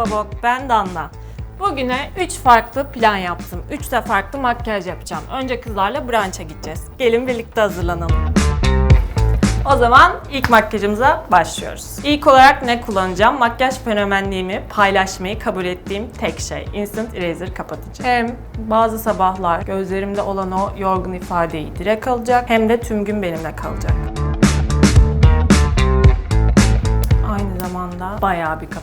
Babok, ben Danla. Bugüne 3 farklı plan yaptım. 3 de farklı makyaj yapacağım. Önce kızlarla brunch'a gideceğiz. Gelin birlikte hazırlanalım. O zaman ilk makyajımıza başlıyoruz. İlk olarak ne kullanacağım? Makyaj fenomenliğimi paylaşmayı kabul ettiğim tek şey. Instant Eraser kapatıcı. Hem bazı sabahlar gözlerimde olan o yorgun ifadeyi direkt alacak hem de tüm gün benimle kalacak. Aynı zamanda bayağı bir kapatıcı.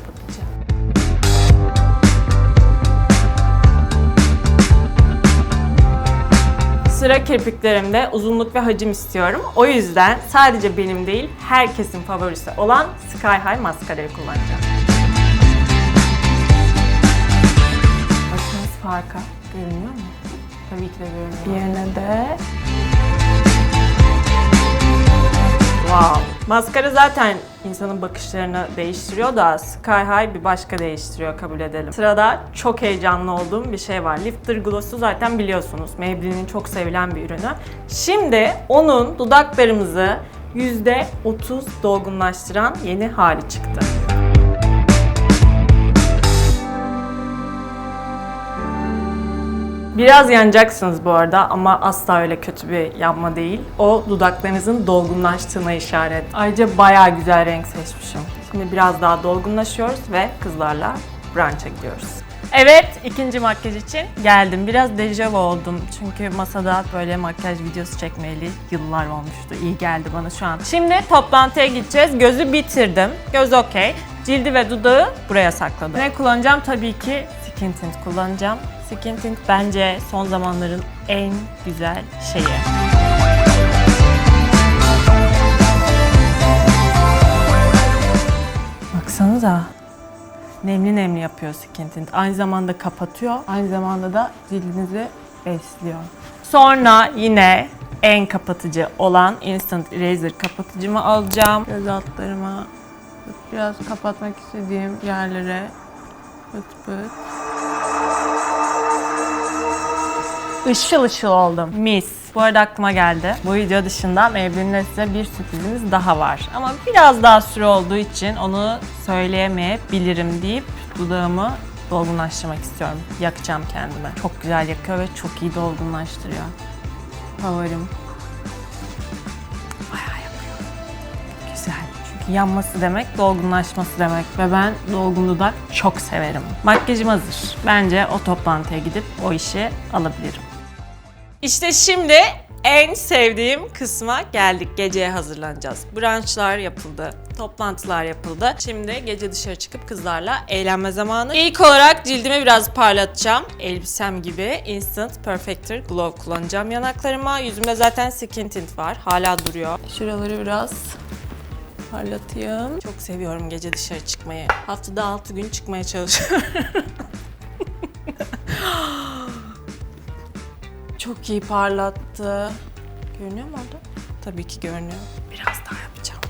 Sıra kirpiklerimde uzunluk ve hacim istiyorum. O yüzden sadece benim değil, herkesin favorisi olan Sky High maskarayı kullanacağım. Bakınız farka. Görünüyor mu? Tabii ki de görünüyor. Yerine de... Wow. Maskara zaten insanın bakışlarını değiştiriyor da Sky High bir başka değiştiriyor kabul edelim. Sırada çok heyecanlı olduğum bir şey var. Lifter Gloss'u zaten biliyorsunuz. Maybelline'in çok sevilen bir ürünü. Şimdi onun dudaklarımızı %30 dolgunlaştıran yeni hali çıktı. Biraz yanacaksınız bu arada ama asla öyle kötü bir yanma değil. O dudaklarınızın dolgunlaştığına işaret. Ayrıca bayağı güzel renk seçmişim. Şimdi biraz daha dolgunlaşıyoruz ve kızlarla brunch'a gidiyoruz. Evet, ikinci makyaj için geldim. Biraz dejavu oldum çünkü masada böyle makyaj videosu çekmeyeli yıllar olmuştu. İyi geldi bana şu an. Şimdi toplantıya gideceğiz. Gözü bitirdim. Göz okey. Cildi ve dudağı buraya sakladım. Ne kullanacağım? Tabii ki Skin Tint kullanacağım. Skin Tint bence son zamanların en güzel şeyi. Baksanıza. Nemli nemli yapıyor Skin Tint. Aynı zamanda kapatıyor. Aynı zamanda da cildinizi besliyor. Sonra yine en kapatıcı olan Instant Eraser kapatıcımı alacağım. Göz altlarıma biraz kapatmak istediğim yerlere pıt pıt. Işıl ışıl oldum. Mis. Bu arada aklıma geldi. Bu video dışında Maybelline'de size bir sürprizimiz daha var. Ama biraz daha süre olduğu için onu söyleyemeyebilirim deyip dudağımı dolgunlaştırmak istiyorum. Yakacağım kendime. Çok güzel yakıyor ve çok iyi dolgunlaştırıyor. Favorim. Bayağı yakıyor. Güzel. Çünkü yanması demek dolgunlaşması demek ve ben dolgun dudak çok severim. Makyajım hazır. Bence o toplantıya gidip o işi alabilirim. İşte şimdi en sevdiğim kısma geldik. Geceye hazırlanacağız. Brunchlar yapıldı, toplantılar yapıldı. Şimdi gece dışarı çıkıp kızlarla eğlenme zamanı. İlk olarak cildimi biraz parlatacağım. Elbisem gibi Instant Perfector Glow kullanacağım yanaklarıma. Yüzümde zaten Skin Tint var. Hala duruyor. Şuraları biraz parlatayım. Çok seviyorum gece dışarı çıkmayı. Haftada 6 gün çıkmaya çalışıyorum. Çok iyi parlattı. Görünüyor mu orada? Tabii ki görünüyor. Biraz daha yapacağım.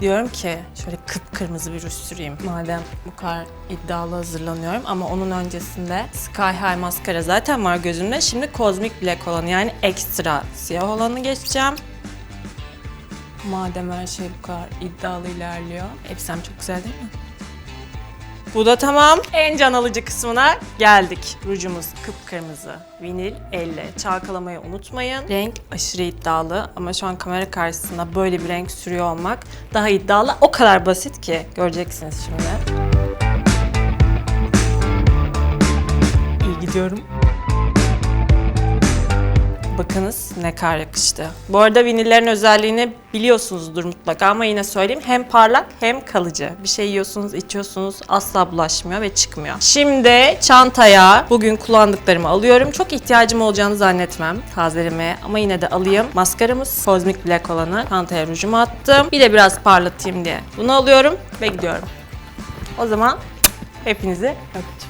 Diyorum ki şöyle kıpkırmızı bir ruj süreyim. Madem bu kadar iddialı hazırlanıyorum ama onun öncesinde Sky High maskara zaten var gözümde. Şimdi Cosmic Black olanı yani ekstra siyah olanı geçeceğim. Madem her şey bu kadar iddialı ilerliyor. Elbisem çok güzel değil mi? Bu da tamam. En can alıcı kısmına geldik. Rujumuz kıpkırmızı. Vinil elle. Çalkalamayı unutmayın. Renk aşırı iddialı ama şu an kamera karşısında böyle bir renk sürüyor olmak daha iddialı. O kadar basit ki göreceksiniz şimdi. İyi gidiyorum. Bakınız ne kadar yakıştı. Bu arada vinillerin özelliğini biliyorsunuzdur mutlaka ama yine söyleyeyim. Hem parlak hem kalıcı. Bir şey yiyorsunuz, içiyorsunuz asla bulaşmıyor ve çıkmıyor. Şimdi çantaya bugün kullandıklarımı alıyorum. Çok ihtiyacım olacağını zannetmem tazelemeye ama yine de alayım. Maskaramız Cosmic Black olanı. Çantaya rujumu attım. Bir de biraz parlatayım diye. Bunu alıyorum ve gidiyorum. O zaman hepinizi öptüm.